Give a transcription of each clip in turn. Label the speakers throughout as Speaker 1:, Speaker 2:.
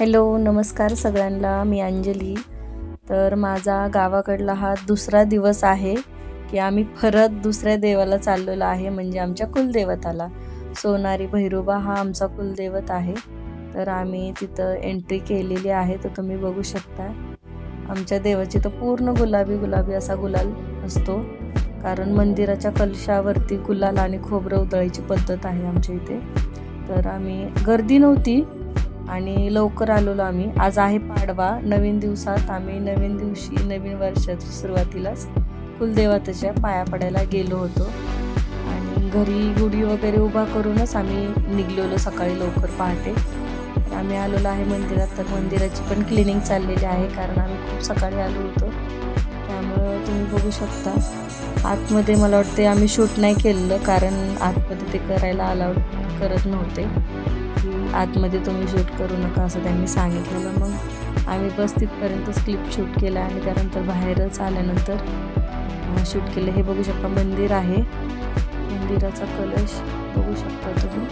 Speaker 1: Hello नमस्कार सगळ्यांना. मी अंजली. तर माझा गावाकडला हा दुसरा दिवस आहे की आम्ही परत दुसऱ्या देवाला चाललेलो आहे म्हणजे आमच्या कुलदेवताला. सोनारी भैरोबा हा आमचा कुलदैवत आहे. तर आम्ही तिथं एंट्री केलेली आहे तर तुम्ही बघू शकता. आमच्या देवाची तर पूर्ण गुलाबी गुलाबी असा गुलाल असतो. कारण मंदिराच्या कलशावरती गुलाल आणि खोबरं उधळायची पद्धत आहे आमच्या इथे. तर आम्ही गर्दी नव्हती आणि लवकर आलेलो आम्ही. आज आहे पाडवा. नवीन दिवसात आम्ही नवीन दिवशी नवीन वर्षाच्या सुरुवातीलाच कुलदेवताच्या पाया पडायला गेलो होतो. आणि घरी गुढी वगैरे उभा करूनच आम्ही निघलेलो सकाळी लवकर पहाटे. आम्ही आलेलो आहे मंदिरात तर मंदिराची पण क्लिनिंग चाललेली आहे कारण आम्ही खूप सकाळी आलो होतो. त्यामुळं तुम्ही बघू शकता. आतमध्ये मला वाटते आम्ही शूट नाही केलेलं कारण आतमध्ये ते करायला अलाउड करत नव्हते. आतमध्ये तुम्ही शूट करू नका असं त्यांनी सांगितलेलं. मग आम्ही बस तिथपर्यंतच क्लिप शूट केलं आणि त्यानंतर बाहेरच आल्यानंतर शूट केलं. हे बघू शकता मंदिर आहे. मंदिराचा कलश बघू शकता तुम्ही.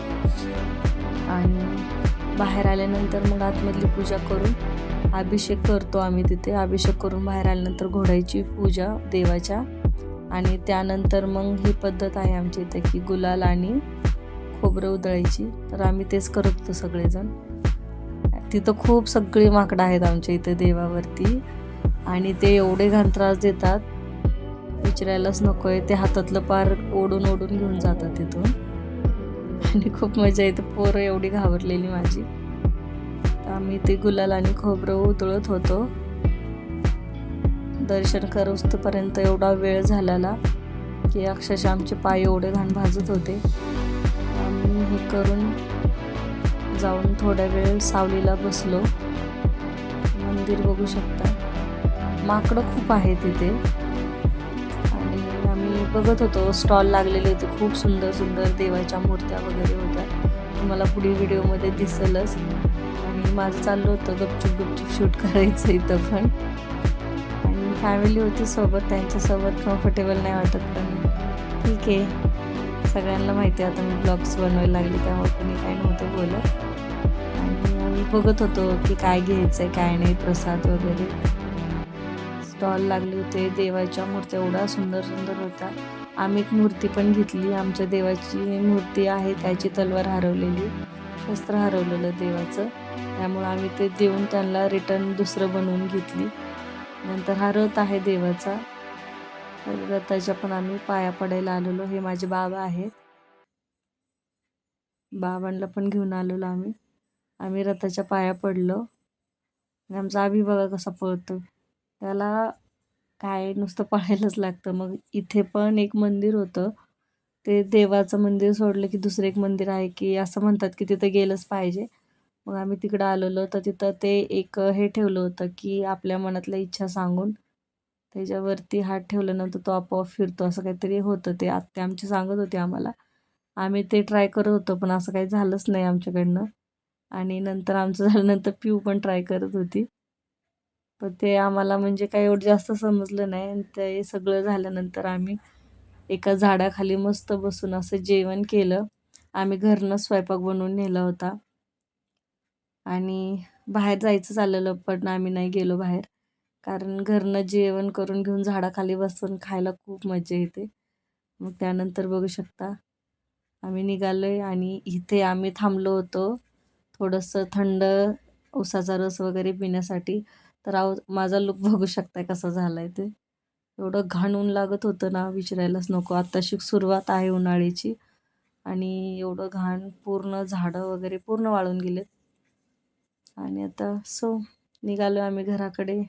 Speaker 1: आणि बाहेर आल्यानंतर मग आतमधली पूजा करून अभिषेक करतो आम्ही तिथे. अभिषेक करून बाहेर आल्यानंतर घोड्याची पूजा देवाच्या. आणि त्यानंतर मग ही पद्धत आहे आमच्या इथे की गुलाल आणि खोबरं उधळायची. तर आम्ही तेच करत होतो सगळेजण. तिथं खूप सगळी माकडं आहेत आमच्या इथं देवावरती. आणि ते एवढे घाण त्रास देतात. विचारायलाच नको आहे ते हातातलं पार ओढून ओढून घेऊन जातात तिथून. आणि खूप मजा येते. पोरं एवढी घाबरलेली माझी. तर आम्ही ते गुलाल आणि खोबरं उतळत होतो. दर्शन करोस्तपर्यंत एवढा वेळ झालेला की अक्षरशः आमचे पाय एवढे घाण भाजत होते. हे करून जाऊन थोड्या वेळ सावलीला बसलो. मंदिर बघू शकता. माकडं खूप आहे तिथे. आणि आम्ही बघत होतो स्टॉल लागलेले होते. खूप सुंदर सुंदर देवाच्या मूर्त्या वगैरे होत्या. तुम्हाला पुढील व्हिडिओमध्ये दिसेलच. आणि माझं चाललं होतं गपचूप गपचूप शूट करायचं इथं पण. आणि फॅमिली होती सोबत त्यांच्यासोबत कम्फर्टेबल नाही वाटत पण. ठीक आहे. सगळ्यांना माहिती आता मी ब्लॉग्स बनवायला लागले त्यामुळे कोणी काय नव्हतं बोलत. आणि आम्ही बघत होतो की काय घ्यायचं आहे काय नाही प्रसाद वगैरे. स्टॉल लागले होते देवाच्या मूर्त्या एवढा सुंदर सुंदर होता आम्ही एक मूर्ती पण घेतली. आमच्या देवाची मूर्ती आहे त्याची तलवार हरवलेली. शस्त्र हरवलेलं देवाचं. त्यामुळे आम्ही ते देऊन त्यांना रिटर्न दुसरं बनवून घेतली. नंतर हा रथ आहे देवाचा. रथाच्या पण आम्ही पाया पडायला आलेलो. हे माझे बाबा आहेत. बाबांना पण घेऊन आलेलो आम्ही. आम्ही रथाच्या पाया पडलो. आणि आमचा आभी बघा कसा पळतो त्याला काय नुसतं पळायलाच लागतं. मग इथे पण एक मंदिर होतं. ते देवाचं मंदिर सोडलं की दुसरं एक मंदिर आहे की असं म्हणतात की तिथं गेलंच पाहिजे. मग आम्ही तिकडं आलेलो. तर तिथं ते एक हे ठेवलं होतं की आपल्या मनातल्या इच्छा सांगून त्याच्यावरती हात ठेवल्यानंतर तो आपोआप फिरतो. असं काहीतरी होतं ते. आत्ते आमची सांगत होते आम्हाला. आम्ही ते ट्राय करत होतो पण असं काही झालंच नाही आमच्याकडनं. आणि नंतर आमचं झाल्यानंतर पिऊ पण ट्राय करत होती. पण ते आम्हाला म्हणजे काही एवढं जास्त समजलं नाही. आणि ते सगळं झाल्यानंतर आम्ही एका झाडाखाली मस्त बसून असं जेवण केलं. आम्ही घरनं स्वयंपाक बनवून नेला होता. आणि बाहेर जायचं चाललेलं पण आम्ही नाही गेलो बाहेर. कारण घरनं जेवण करून घेऊन झाडाखाली बसून खायला खूप मजा येते. मग त्यानंतर बघू शकता आम्ही निघालो आहे आणि इथे आम्ही थांबलो होतो थोडंसं थंड उसाचा रस वगैरे पिण्यासाठी. तर आव माझा लुक बघू शकताय कसा झाला आहे ते. एवढं घाण ऊन लागत होतं ना विचारायलाच नको. आत्ताशी सुरुवात आहे उन्हाळ्याची आणि एवढं घाण पूर्ण झाडं वगैरे पूर्ण वाळून गेलेत. आणि आता सो निघालो आम्ही घराकडे.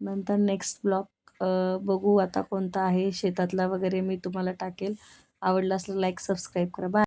Speaker 1: नंतर नेक्स्ट ब्लॉक बघू आता कोणता आहे शेतातला वगैरे मी तुम्हाला टाकेल. आवडला असला लाईक सबस्क्राईब करा. बाय